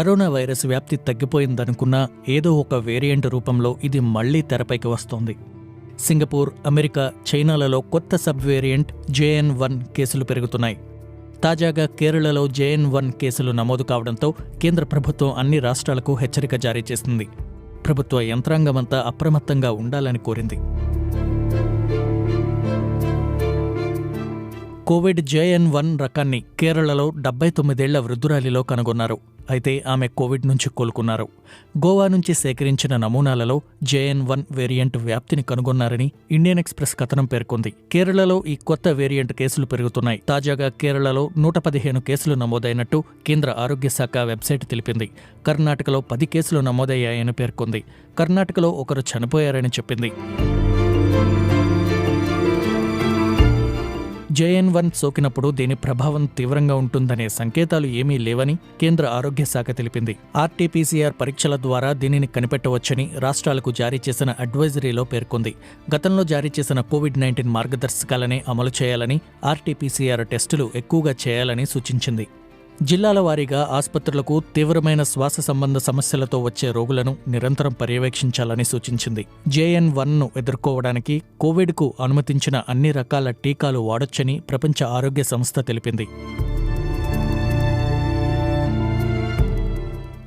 Corona virus వ్యాప్తి తగ్గిపోయిందనుకున్నా ఏదో ఒక వేరియంట్ రూపంలో ఇది మళ్ళీ తెరపైకి వస్తోంది. సింగపూర్ అమెరికా చైనాలలో కొత్త సబ్ వేరియంట్ జేఎన్ వన్ కేసులు పెరుగుతున్నాయి. తాజాగా కేరళలో జేఎన్ వన్ కేసులు నమోదు కావడంతో కేంద్ర ప్రభుత్వం అన్ని రాష్ట్రాలకు హెచ్చరిక జారీ చేసింది. ప్రభుత్వ యంత్రాంగమంతా అప్రమత్తంగా ఉండాలని కోరింది. కోవిడ్ జేఎన్ వన్ రకాన్ని కేరళలో డెబ్బై తొమ్మిదేళ్ళ వృద్ధురాలిలో కనుగొన్నారు. అయితే ఆమె కోవిడ్ నుంచి కోలుకున్నారు. గోవా నుంచి సేకరించిన నమూనాలలో జేఎన్ వన్ వేరియంట్ వ్యాప్తిని కనుగొన్నారని ఇండియన్ ఎక్స్ప్రెస్ కథనం పేర్కొంది. కేరళలో ఈ కొత్త వేరియంట్ కేసులు పెరుగుతున్నాయి. తాజాగా కేరళలో నూట పదిహేను కేసులు నమోదైనట్టు కేంద్ర ఆరోగ్య శాఖ వెబ్సైట్ తెలిపింది. కర్ణాటకలో పది కేసులు నమోదయ్యాయని పేర్కొంది. కర్ణాటకలో ఒకరు చనిపోయారని చెప్పింది. జేఎన్ వన్ సోకినప్పుడు దీని ప్రభావం తీవ్రంగా ఉంటుందనే సంకేతాలు ఏమీ లేవని కేంద్ర ఆరోగ్య శాఖ తెలిపింది. ఆర్టీపీసీఆర్ పరీక్షల ద్వారా దీనిని కనిపెట్టవచ్చని రాష్ట్రాలకు జారీ చేసిన అడ్వైజరీలో పేర్కొంది. గతంలో జారీ చేసిన కోవిడ్ నైన్టీన్ మార్గదర్శకాలనే అమలు చేయాలని ఆర్టీపీసీఆర్ టెస్టులు ఎక్కువగా చేయాలని సూచించింది. జిల్లాల వారీగా ఆసుపత్రులకు తీవ్రమైన శ్వాస సంబంధ సమస్యలతో వచ్చే రోగులను నిరంతరం పర్యవేక్షించాలని సూచించింది. జేఎన్ వన్ను ఎదుర్కోవడానికి కోవిడ్కు అనుమతించిన అన్ని రకాల టీకాలు వాడొచ్చని ప్రపంచ ఆరోగ్య సంస్థ తెలిపింది.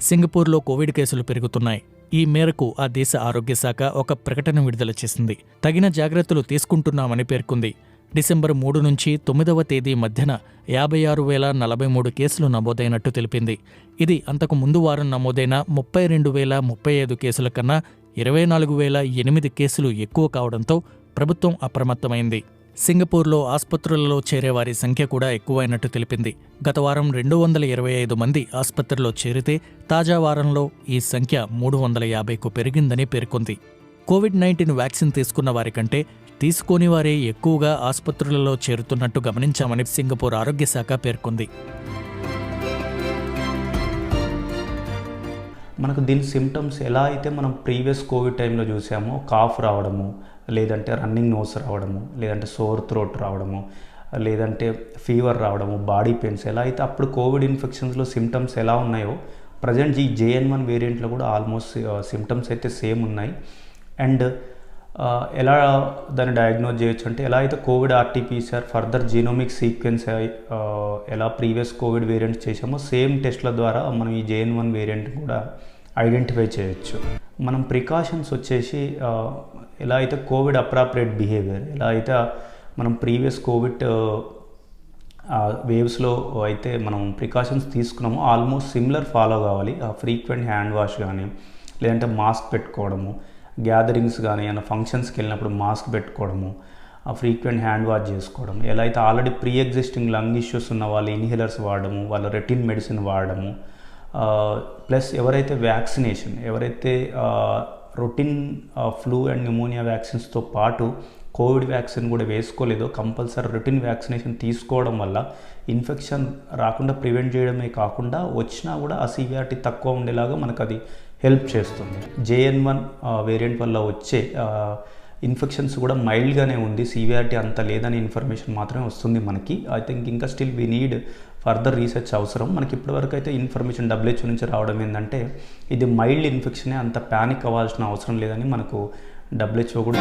సింగపూర్లో కోవిడ్ కేసులు పెరుగుతున్నాయి. ఈ మేరకు ఆ దేశ ఆరోగ్య శాఖ ఒక ప్రకటన విడుదల చేసింది. తగిన జాగ్రత్తలు తీసుకుంటున్నామని పేర్కొంది. డిసెంబర్ మూడు నుంచి తొమ్మిదవ తేదీ మధ్యన యాభై ఆరు వేల నలభై మూడు కేసులు నమోదైనట్టు తెలిపింది. ఇది అంతకు ముందు వారం నమోదైన ముప్పై రెండు వేల ముప్పై ఐదు కేసుల కన్నా ఇరవై నాలుగు వేల ఎనిమిది కేసులు ఎక్కువ కావడంతో ప్రభుత్వం అప్రమత్తమైంది. సింగపూర్లో ఆసుపత్రులలో చేరే వారి సంఖ్య కూడా ఎక్కువైనట్టు తెలిపింది. గత వారం రెండు వందల ఇరవై ఐదు మంది ఆసుపత్రిలో చేరితే తాజా వారంలో ఈ సంఖ్య మూడు వందల యాభైకు పెరిగిందని పేర్కొంది. కోవిడ్ నైన్టీన్ వ్యాక్సిన్ తీసుకున్న వారి కంటే తీసుకోని వారే ఎక్కువగా ఆసుపత్రులలో చేరుతున్నట్టు గమనించామని సింగపూర్ ఆరోగ్య శాఖ పేర్కొంది. మనకు దీని సిమ్టమ్స్ ఎలా అయితే మనం ప్రీవియస్ కోవిడ్ టైంలో చూసామో కాఫ్ రావడము లేదంటే రన్నింగ్ నోస్ రావడము లేదంటే సోర్ థ్రోట్ రావడము లేదంటే ఫీవర్ రావడము బాడీ పెయిన్స్ ఎలా అయితే అప్పుడు కోవిడ్ ఇన్ఫెక్షన్స్లో సిమ్టమ్స్ ఎలా ఉన్నాయో ప్రజెంట్ ఈ జేఎన్ వన్ వేరియంట్లో కూడా ఆల్మోస్ట్ సిమ్టమ్స్ uh, అయితే సేమ్ ఉన్నాయి. అండ్ ఎలా దాన్ని డయాగ్నోజ్ చేయొచ్చు అంటే ఎలా అయితే COVID RTPCR further genomic sequence ఎలా ప్రీవియస్ కోవిడ్ వేరియంట్ చేసామో సేమ్ టెస్ట్ల ద్వారా మనం ఈ జేఎన్ వన్ వేరియంట్ కూడా ఐడెంటిఫై చేయొచ్చు. మనం ప్రికాషన్స్ వచ్చేసి ఎలా అయితే కోవిడ్ అప్రాపరేట్ బిహేవియర్ ఎలా అయితే మనం ప్రీవియస్ కోవిడ్ వేవ్స్లో అయితే మనం ప్రికాషన్స్ తీసుకున్నామో ఆల్మోస్ట్ సిమిలర్ ఫాలో కావాలి. ఫ్రీక్వెంట్ హ్యాండ్ వాష్ కానీ లేదంటే మాస్క్ పెట్టుకోవడము గ్యాదరింగ్స్ కానీ ఏమైనా ఫంక్షన్స్కి వెళ్ళినప్పుడు మాస్క్ పెట్టుకోవడము ఆ ఫ్రీక్వెంట్ హ్యాండ్ వాష్ చేసుకోవడం ఎలా అయితే already pre existing lung issues ఉన్న వాళ్ళు ఇన్హేలర్స్ వాడడము వాళ్ళ రెటిన్ మెడిసిన్ వాడడము ప్లస్ ఎవరైతే వ్యాక్సినేషన్ ఎవరైతే రొటీన్ ఫ్లూ అండ్ న్యూమోనియా వ్యాక్సిన్స్తో పాటు కోవిడ్ వ్యాక్సిన్ కూడా వేసుకోలేదో కంపల్సరీ రొటీన్ వ్యాక్సినేషన్ తీసుకోవడం వల్ల ఇన్ఫెక్షన్ రాకుండా ప్రివెంట్ చేయడమే కాకుండా వచ్చినా కూడా ఆ సివియారిటీ తక్కువ ఉండేలాగా మనకు అది హెల్ప్ చేస్తుంది. జేఎన్ వన్ వేరియంట్ వల్ల వచ్చే ఇన్ఫెక్షన్స్ కూడా మైల్డ్గానే ఉంది. సివియారిటీ అంత లేదని ఇన్ఫర్మేషన్ మాత్రమే వస్తుంది మనకి. ఐ థింక్ ఇంకా still we need further research అవసరం. మనకి ఇప్పటివరకు అయితే ఇన్ఫర్మేషన్ డబ్ల్యూహెచ్ఓ నుంచి రావడం ఏంటంటే ఇది మైల్డ్ ఇన్ఫెక్షనే అంత ప్యానిక్ అవ్వాల్సిన అవసరం లేదని మనకు డబ్ల్యూహెచ్ఓ కూడా